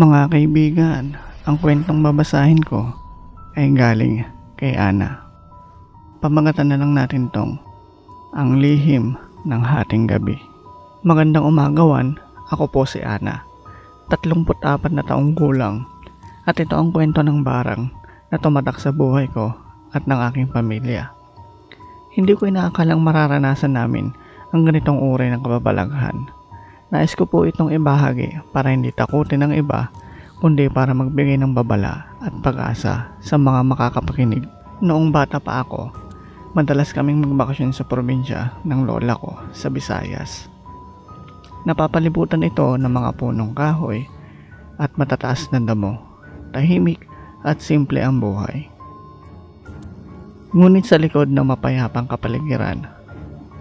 Mga kaibigan, ang kwentong babasahin ko ay galing kay Ana. Pamagatan na lang natin tong Ang Lihim ng Hating Gabi. Magandang umagawan, ako po si Ana. 34 na taong gulang at ito ang kwento ng barang na tumatak sa buhay ko at ng aking pamilya. Hindi ko inaakalang mararanasan namin ang ganitong uri ng kababalaghan. Nais ko po itong ibahagi para hindi takutin ng iba kundi para magbigay ng babala at pag-asa sa mga makakapakinig. Noong bata pa ako, madalas kaming magbakasyon sa probinsya ng lola ko sa Visayas. Napapalibutan ito ng mga punong kahoy at matataas na damo. Tahimik at simple ang buhay. Ngunit sa likod ng mapayapang kapaligiran,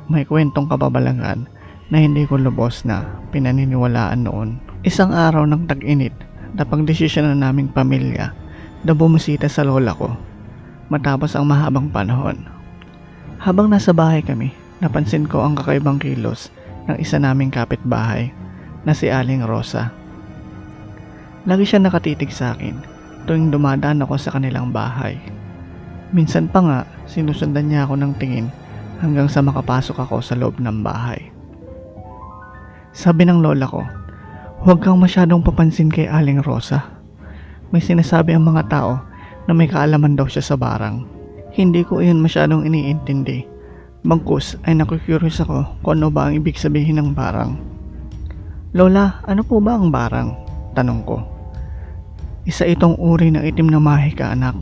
may kwentong kababalangan na hindi ko lubos na pinaniniwalaan noon. Isang araw ng tag-init, napagdesisyon na naming pamilya na bumisita sa lola ko matapos ang mahabang panahon. Habang nasa bahay kami, napansin ko ang kakaibang kilos ng isa naming kapitbahay na si Aling Rosa. Lagi siya nakatitig sa akin tuwing dumadaan ako sa kanilang bahay. Minsan pa nga, sinusundan niya ako ng tingin hanggang sa makapasok ako sa loob ng bahay. Sabi ng lola ko, huwag kang masyadong papansin kay Aling Rosa. May sinasabi ang mga tao na may kaalaman daw siya sa barang. Hindi ko iyon masyadong iniintindi. Bagkus ay nakukurious ako kung ano ba ang ibig sabihin ng barang. Lola, ano po ba ang barang? Tanong ko. Isa itong uri ng itim na mahika anak.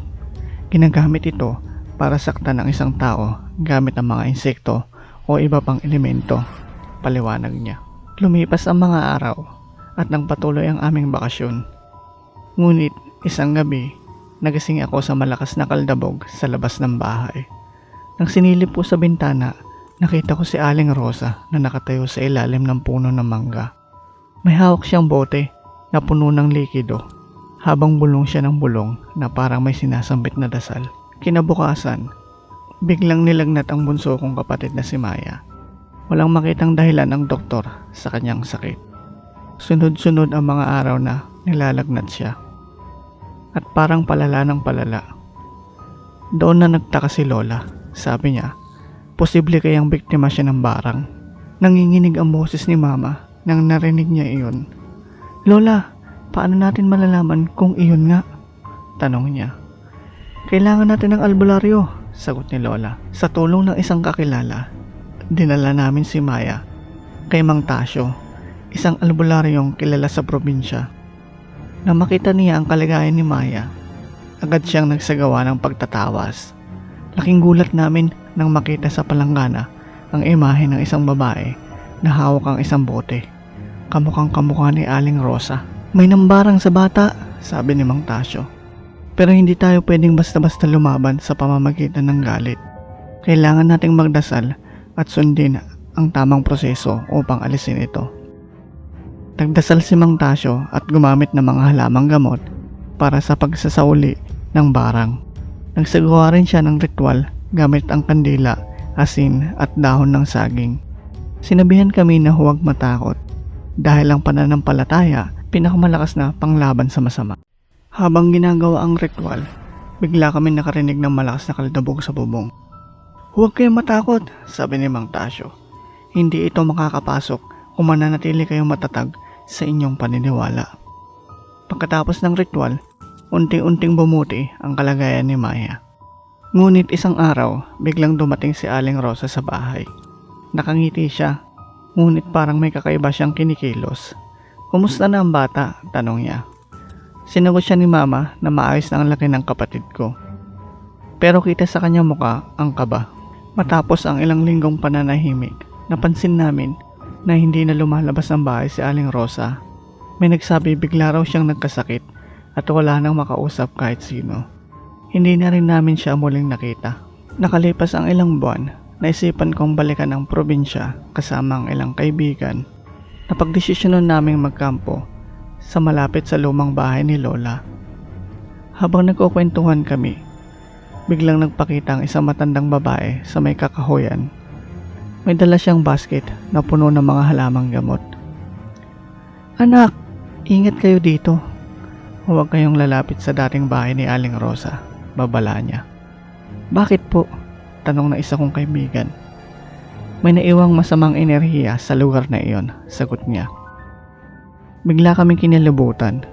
Ginagamit ito para saktan ang isang tao gamit ang mga insekto o iba pang elemento. Paliwanag niya. Lumipas ang mga araw at nang patuloy ang aming bakasyon. Ngunit isang gabi, nagising ako sa malakas na kaldabog sa labas ng bahay. Nang sinilip ko sa bintana, nakita ko si Aling Rosa na nakatayo sa ilalim ng puno ng mangga. May hawak siyang bote na puno ng likido habang bulong siya ng bulong na parang may sinasambit na dasal. Kinabukasan, biglang nilagnat ang bunso kong kapatid na si Maya. Walang makitang dahilan ang doktor sa kanyang sakit. Sunod-sunod ang mga araw na nilalagnat siya. At parang palala ng palala. Doon na nagtaka si Lola. Sabi niya, posible kayang biktima siya ng barang. Nanginginig ang boses ni Mama nang narinig niya iyon. Lola, paano natin malalaman kung iyon nga? Tanong niya. Kailangan natin ng albularyo, sagot ni Lola. Sa tulong ng isang kakilala, dinala namin si Maya kay Mang Tasyo, isang albularyong kilala sa probinsya. Na makita niya ang kaligayan ni Maya, agad siyang nagsagawa ng pagtatawas. Laking gulat namin nang makita sa palanggana ang imahe ng isang babae na hawak ang isang bote. Kamukhang kamukha ni Aling Rosa. May nambarang sa bata, sabi ni Mang Tasyo. Pero hindi tayo pwedeng basta-basta lumaban sa pamamagitan ng galit. Kailangan nating magdasal at sundin ang tamang proseso upang alisin ito. Nagdasal si Mang Tasyo at gumamit ng mga halamang gamot para sa pagsasauli ng barang. Nagsagawa rin siya ng ritual gamit ang kandila, asin at dahon ng saging. Sinabihan kami na huwag matakot dahil ang pananampalataya pinakamalakas na panglaban sa masama. Habang ginagawa ang ritual, bigla kami nakarinig ng malakas na kaldabog sa bubong. Huwag kayong matakot, sabi ni Mang Tasyo. Hindi ito makakapasok kung mananatili kayong matatag sa inyong paniniwala. Pagkatapos ng ritual, unting-unting bumuti ang kalagayan ni Maya. Ngunit isang araw, biglang dumating si Aling Rosa sa bahay. Nakangiti siya, ngunit parang may kakaiba siyang kinikilos. Kumusta na ang bata? Tanong niya. Sinagot siya ni Mama na maayos na ang laki ng kapatid ko. Pero kita sa kanyang muka ang kaba. Matapos ang ilang linggong pananahimik, napansin namin na hindi na lumalabas ng bahay si Aling Rosa. May nagsabi bigla raw siyang nagkasakit at wala nang makausap kahit sino. Hindi na rin namin siya muling nakita. Nakalipas ang ilang buwan, naisipan kong balikan ang probinsya kasama ang ilang kaibigan. Napagdesisyonan naming magkampo sa malapit sa lumang bahay ni Lola. Habang nagkukwentuhan kami, biglang nagpakita ang isang matandang babae sa may kakahuyan. May dala siyang basket na puno ng mga halamang gamot. Anak, ingat kayo dito. huwag kayong lalapit sa dating bahay ni Aling Rosa. Babala niya. Bakit po? Tanong na isa kong kaibigan. May naiwang masamang enerhiya sa lugar na iyon, sagot niya. Bigla kaming kinilabutan.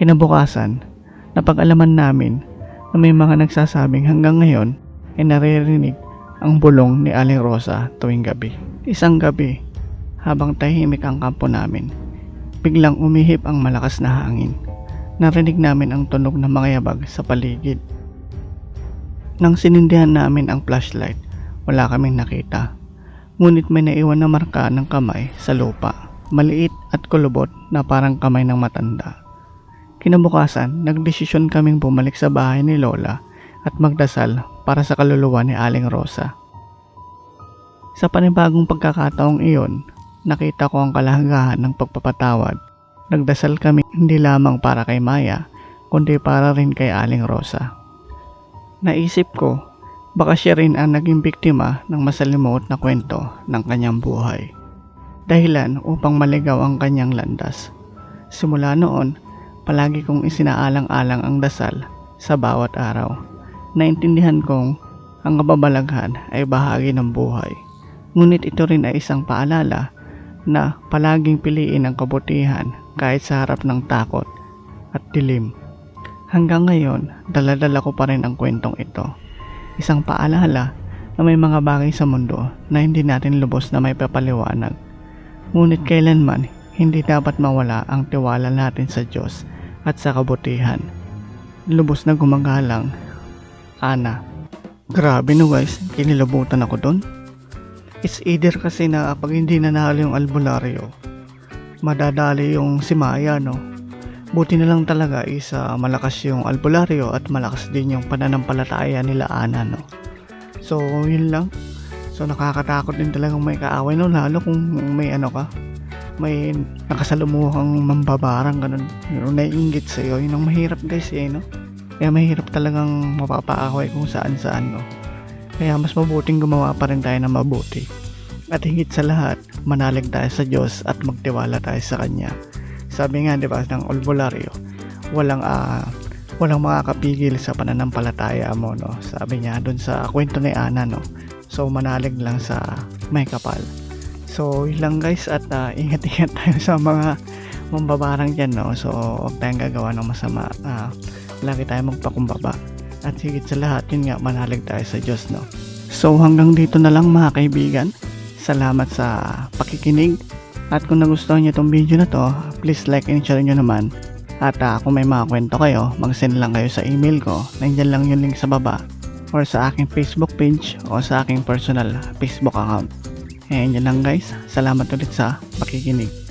Kinabukasan, napag-alaman namin na may mga nagsasabing hanggang ngayon ay naririnig ang bulong ni Aling Rosa tuwing gabi. Isang gabi, habang tahimik ang kampo namin, biglang umihip ang malakas na hangin. Narinig namin ang tunog ng mga yabag sa paligid. Nang sinindihan namin ang flashlight, wala kaming nakita. Ngunit may naiwan na marka ng kamay sa lupa, maliit at kulubot na parang kamay ng matanda. Kinabukasan, nagdesisyon kaming bumalik sa bahay ni Lola at magdasal para sa kaluluwa ni Aling Rosa. Sa panibagong pagkakataong iyon, nakita ko ang kalahagahan ng pagpapatawad. Nagdasal kami hindi lamang para kay Maya, kundi para rin kay Aling Rosa. Naisip ko, baka siya rin ang naging biktima ng masalimuot na kwento ng kanyang buhay. Dahilan upang maligaw ang kanyang landas. Simula noon, palagi kong isinaalang-alang ang dasal sa bawat araw. Naintindihan kong ang kababalaghan ay bahagi ng buhay. Ngunit ito rin ay isang paalala na palaging piliin ang kabutihan kahit sa harap ng takot at dilim. Hanggang ngayon, daladala ko pa rin ang kwentong ito. Isang paalala na may mga bagay sa mundo na hindi natin lubos na may papaliwanag. Ngunit kailanman, hindi dapat mawala ang tiwala natin sa Diyos at sa kabutihan. Lubos na gumagalang, Ana. Grabe no guys, kinilabutan ako doon. It's either kasi na pag hindi nanalo yung albularyo, madadali yung si Maya, no? Buti na lang talaga is ah, malakas yung albularyo at malakas din yung pananampalataya nila Ana, no? So, yun lang. So, nakakatakot din talagang may kaaway, no? Lalo kung may ano ka, may nakasalumuhang mambabarang ganun. Yung naiingit sa'yo. Yun ang mahirap guys, eh, no? Kaya mahirap talagang mapapaaway kung saan saan, no? Kaya mas mabuting gumawa pa rin tayo ng mabuti. At higit sa lahat, manalig tayo sa Diyos at magtiwala tayo sa Kanya. Sabi nga, di ba, ng albularyo, walang, ah, walang makakapigil sa pananampalataya mo, no? Sabi niya doon sa kwento ni Ana, no? So, manalig lang sa may kapal. So, yun lang guys at ah, ingat-ingat tayo sa mga mambabarang dyan, no? So, huwag tayong gagawa ng masama. Ah, lagi tayo magpakumbaba. At higit sa lahat, yun nga, manalig tayo sa Diyos, no? So, hanggang dito na lang mga kaibigan. Salamat sa pakikinig. At kung nagustuhan niyo itong video na to, please like and share nyo naman. At ah, kung may mga kwento kayo, mag-send lang kayo sa email ko. Nandiyan lang yung link sa baba. Or sa aking Facebook page o sa aking personal Facebook account. And yun lang guys. Salamat ulit sa pakikinig.